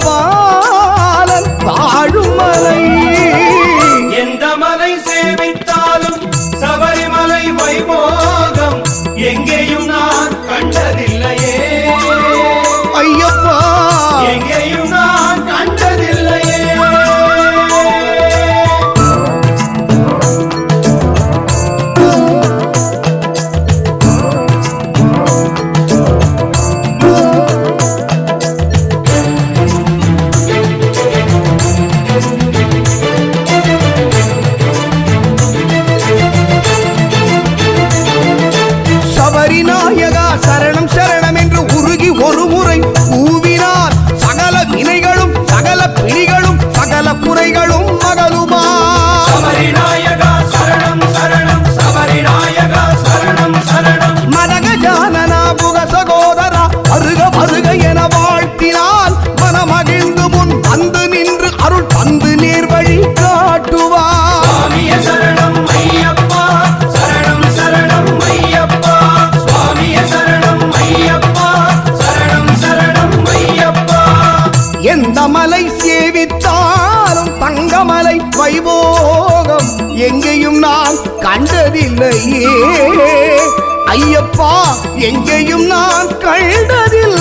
அம்பாபாலன் தாழுமலை தந்தமலை சேவித்தாலும் தங்கமலை வைபோகம் எங்கேயும் நான் கண்டதில்லையே. ஐயப்பா எங்கேயும் நான் கண்டதில்லை.